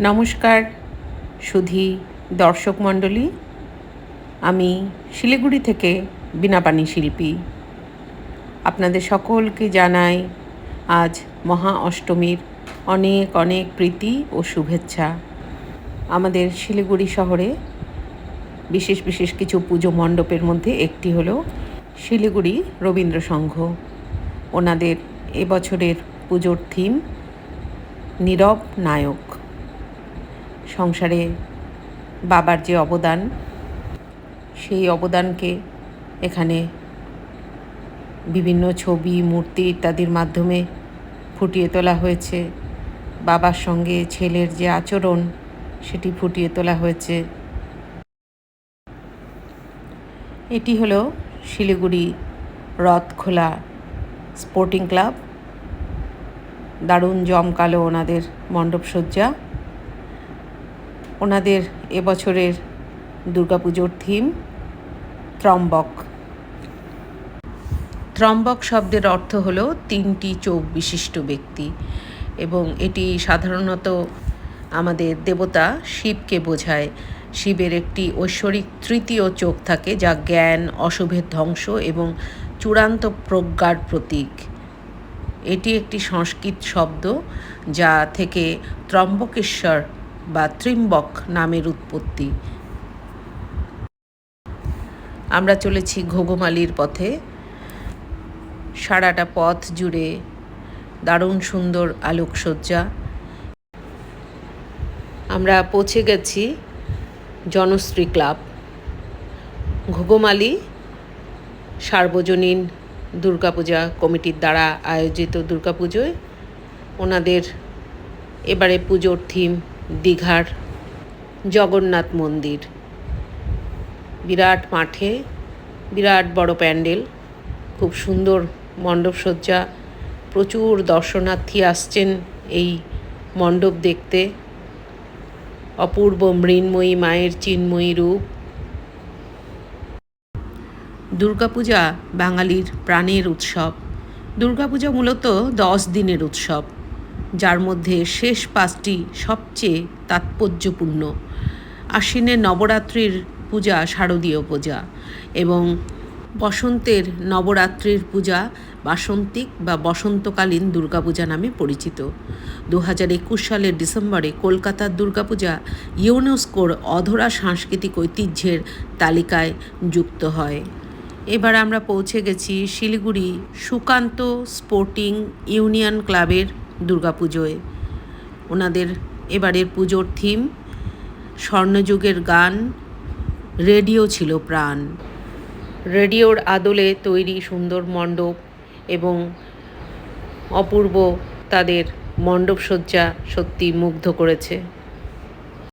নমস্কার, সুধী দর্শক মণ্ডলী। আমি শিলিগুড়ি থেকে বীণাপানি শিল্পী। আপনাদের সকলকে জানাই আজ মহা অষ্টমীর অনেক অনেক প্রীতি ও শুভেচ্ছা। আমাদের শিলিগুড়ি শহরে বিশেষ বিশেষ কিছু পুজো মণ্ডপের মধ্যে একটি হলো শিলিগুড়ি রবীন্দ্র সংঘ। ওনাদের এবছরের পুজোর থিম নীরব নায়ক। সংসারে বাবার যে অবদান, সেই অবদানকে এখানে বিভিন্ন ছবি, মূর্তি ইত্যাদির মাধ্যমে ফুটিয়ে তোলা হয়েছে। বাবার সঙ্গে ছেলের যে আচরণ, সেটি ফুটিয়ে তোলা হয়েছে। এটি হলো শিলিগুড়ি রথখোলা স্পোর্টিং ক্লাব। দারুণ জমকালো ওনাদের মণ্ডপসজ্জা। ওনাদের এবছরের দুর্গাপুজোর থিম ত্রম্বক। ত্রম্বক শব্দের অর্থ হলো তিনটি চোখ বিশিষ্ট ব্যক্তি এবং এটি সাধারণত আমাদের দেবতা শিবকে বোঝায়। শিবের একটি ঐশ্বরিক তৃতীয় চোখ থাকে যা জ্ঞান, অশুভের ধ্বংস এবং চূড়ান্ত প্রজ্ঞার প্রতীক। এটি একটি সংস্কৃত শব্দ যা থেকে ত্রম্বকেশ্বর বা ত্রিম্বক নামের উৎপত্তি। আমরা চলেছি ঘোগমালির পথে। সারাটা পথ জুড়ে দারুণ সুন্দর আলোকসজ্জা। আমরা পৌঁছে গেছি জনশ্রী ক্লাব। ঘুঘুমালি সার্বজনীন দুর্গাপূজা কমিটির দ্বারা আয়োজিত দুর্গাপুজোয় ওনাদের এবারে পুজোর থিম দীঘার জগন্নাথ মন্দির। বিরাট মাঠে, বিরাট বড় প্যান্ডেল, খুব সুন্দর মণ্ডপসজ্জা প্রচুর দর্শনার্থী আসছেন এই মণ্ডপ দেখতে। অপূর্ব মৃন্ময়ী, মায়ের চিন্ময়ী রূপ। দুর্গাপূজা বাঙালির প্রাণের উৎসব। দুর্গাপূজা মূলত দশ দিনের উৎসব। যার মধ্যে শেষ পাঁচটি সবচেয়ে তাৎপর্যপূর্ণ। আশ্বিনের নবরাত্রির পূজা, শারদীয় পূজা এবং বসন্তের নবরাত্রির পূজা বাসন্তিক বা বসন্তকালীন দুর্গাপূজা নামে পরিচিত। দু হাজার একুশ সালের ডিসেম্বরে কলকাতার দুর্গাপূজা ইউনেস্কোর অধরা সাংস্কৃতিক ঐতিহ্যের তালিকায় যুক্ত হয়। এবার আমরা পৌঁছে গেছি শিলিগুড়ি সুকান্ত স্পোর্টিং ইউনিয়ন ক্লাবের দুর্গাপুজোয় ওনাদের এবারের পুজোর থিম স্বর্ণযুগের গান, রেডিও ছিল প্রাণ। রেডিওর আদলে তৈরি সুন্দর মণ্ডপ এবং অপূর্ব তাদের মণ্ডপসজ্জা সত্যি মুগ্ধ করেছে।